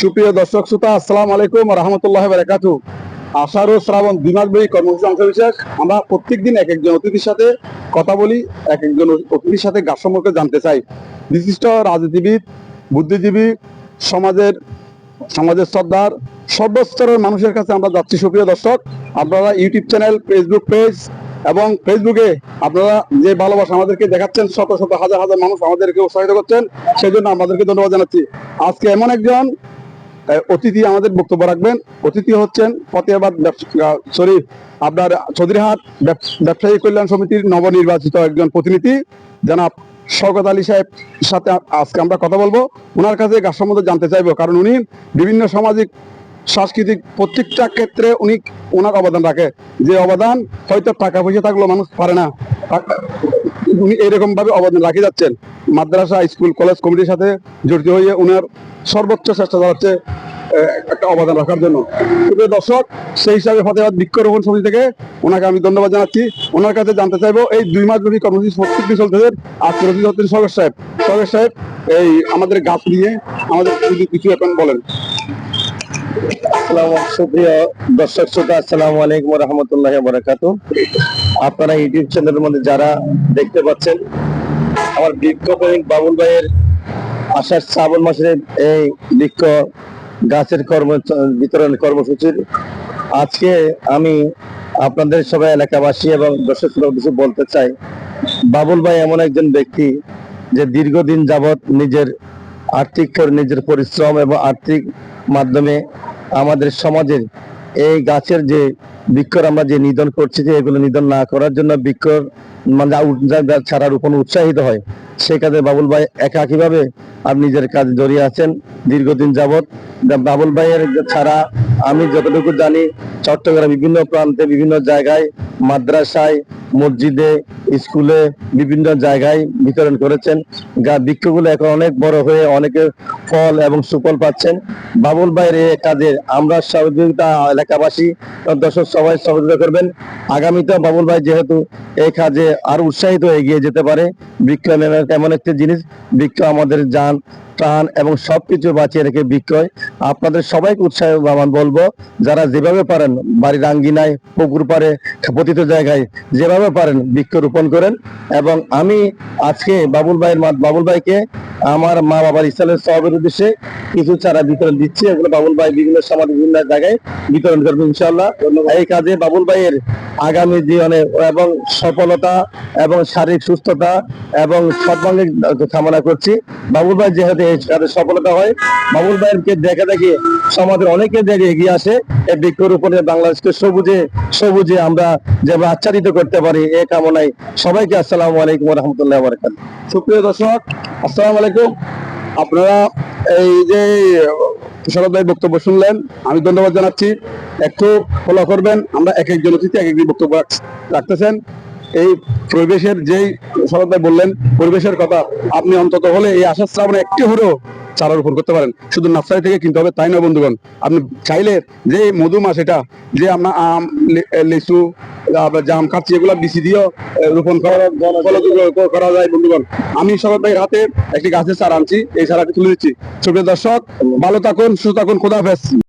সুপ্রিয় দর্শক শ্রোতা, আসসালামু আলাইকুম রহমতুল্লাহ বারাকাতু আষাঢ় ও শ্রাবণ মাসব্যাপী কর্মসূচি অংশ বিশেষ আমরা প্রত্যেকদিন এক একজন অতিথির সাথে কথা বলি এক একজন অতিথির সাথে গাছ সম্পর্কে জানতে চাই। বিশিষ্ট রাজনীতিবিদ, বুদ্ধিজীবী, সমাজের সমাজের শ্রদ্ধার সর্বস্তরের মানুষের কাছে আমরা যাচ্ছি। সুপ্রিয় দর্শক, আপনারা ইউটিউব চ্যানেল, ফেসবুক পেজ এবং ফেসবুকে আপনারা যে ভালোবাসা আমাদেরকে দেখাচ্ছেন, শত শত, হাজার হাজার মানুষ আমাদেরকে উৎসাহিত করছেন সেই জন্য আমাদেরকে ধন্যবাদ জানাচ্ছি। আজকে এমন একজন অতিথি আমাদের বক্তব্য রাখবেন। অতিথি হচ্ছেন ফতেহাবাদ সরি, আপনার চৌধুরীহাট ব্যবস- ব্যবসায়ী কল্যাণ সমিতির নবনির্বাচিত একজন প্রতিনিধি। জানাব শওকত আলী সাহেব সাথে আজকে আমরা কথা বলব। ওনার কাছে গাছ সম্বন্ধে জানতে চাইব, কারণ উনি বিভিন্ন সামাজিক, সাংস্কৃতিক প্রত্যেকটা ক্ষেত্রে উনি ওনার অবদান রাখে। যে অবদান হয়তো টাকা পয়সা থাকলেও মানুষ পারে না। উনি এরকম ভাবে অবদান রাখে যাচ্ছেন। মাদ্রাসা, স্কুল, কলেজ কমিটির সাথে জড়িত হয়ে ওনার সর্বোচ্চ চেষ্টা চালাচ্ছে একটা অবদান রাখার জন্য। প্রিয় দর্শক, সেই হিসাবে ফতেহাবাদ বৃক্ষরোপণ সমিতি থেকে ওনাকে আমি ধন্যবাদ জানাচ্ছি। ওনার কাছে জানতে চাইব, এই দুই মাস ব্যাপী কর্মসূচি চলতেছে রচিত হচ্ছেন সগর সাহেব। সগর সাহেব, এই আমাদের গাছ নিয়ে আমাদের কিছু এখন বলেন। দর্শক শ্রোতা, আসসালামু আলাইকুম রহমতুল্লাহ বরাকাত আপনারা ইউটিউব চ্যানেলের মধ্যে যারা দেখতে পাচ্ছেন, আমার বৃক্ষ প্রেমিক বাবুল ভাইয়ের আষাঢ় শ্রাবণ মাসের এই বৃক্ষ গাছের কর্ম বিতরণ কর্মসূচির আজকে আমি আপনাদের সবাই এলাকাবাসী এবং দর্শক কিছু বলতে চাই। বাবুল ভাই এমন একজন ব্যক্তি যে দীর্ঘদিন যাবৎ নিজের আর্থিক নিজের পরিশ্রম এবং আর্থিক মাধ্যমে আমাদের সমাজের এই গাছের যে বৃক্ষর আমরা যে নিধন করছি যে এগুলো নিধন না করার জন্য বৃক্ষ মানে ছাড়ার রোপণ উৎসাহিত হয়, সে কাজে বাবুল ভাই একা কীভাবে আর নিজের কাজে জড়িয়ে আছেন দীর্ঘদিন যাবৎ? বাবুল ভাইয়ের ছাড়া আমি যতটুকু জানি, চট্টগ্রাম বিভিন্ন প্রান্তে বিভিন্ন জায়গায় মাদ্রাসায়, মসজিদে, স্কুলে বিভিন্ন জায়গায় বিতরণ করেছেন। গা, বৃক্ষগুলো এখন অনেক বড় হয়ে অনেকে ফল এবং সুফল পাচ্ছেন। বাবুল ভাইয়ের এই কাজে আমরা সহযোগিতা এলাকাবাসী দর্শক সবাই সহযোগিতা করবেন। আগামীতে বাবুল ভাই যেহেতু এই কাজে আরও উৎসাহিত এগিয়ে যেতে পারে, বৃক্ষ এমন একটি জিনিস, বৃক্ষ আমাদের যান প্রাণ এবং সবকিছু বাঁচিয়ে রেখে বিক্রয়, আপনাদের সবাইকে উৎসাহ আমার বলব। যারা যেভাবে পারেন, বাড়ির আঙ্গিনায়, পুকুর পারে পতিত জায়গায় যেভাবে পারেন বৃক্ষ রোপণ করেন। এবং আমি আজকে বাবুল ভাইয়ের বাবুল ভাইকে আমার মা বাবার ইসলামের সবের উদ্দেশ্যে কিছু চারা বিতরণ দিচ্ছে। এগুলো বাবুল ভাই বিভিন্ন সমাজ বিভিন্ন জায়গায় বিতরণ করবে ইনশাল্লাহ এই কাজে বাবুল ভাইয়ের আগামী জীবনে এবং সফলতা এবং শারীরিক সুস্থতা এবং সর্বাঙ্গীন কামনা করছি। বাবুল ভাই যেহেতু এই কাজে সফলতা হয় বাবুল ভাইয়েরকে দেখে দেখে সমাজের অনেকে দেখে এগিয়ে আসে। এই বাংলাদেশকে সবুজে সবুজে আমরা আচ্ছাদিত করতে পারি এই কামনায় সবাইকে আলাইকুম রহমতুল্লাহ বরকাত সুপ্রিয় দর্শক আলাইকুম। আপনারা এই যে শরৎ ভাই বক্তব্য শুনলেন, আমি ধন্যবাদ জানাচ্ছি। একটু ফলো করবেন, আমরা এক একজন অতিথি এক একটি বক্তব্য রাখতেছেন। এই পরিবেশের যেই শরৎ ভাই বললেন, পরিবেশের কথা আপনি অন্তত হলে এই আশা শ্রাবণে একটি হলেও চারা রোপণ করতে পারেন। শুধু নার্সারি থেকে কিনতে হবে, তাই নয় বন্ধুগণ। আপনি চাইলে যে মধুমা সেটা যে আমরা আম লিচু আপনার জাম কাচ্ছি এগুলো বিচি দিয়েও রোপণ করা করা যায় বন্ধুগণ। আমি সকাল ভাই রাতে একটি গাছের চারা আনছি, এই চারাটি তুলে দিচ্ছি। সুপ্রিয় দর্শক, ভালো থাকুন, সুস্থ থাকুন, খোদা হাফেজ।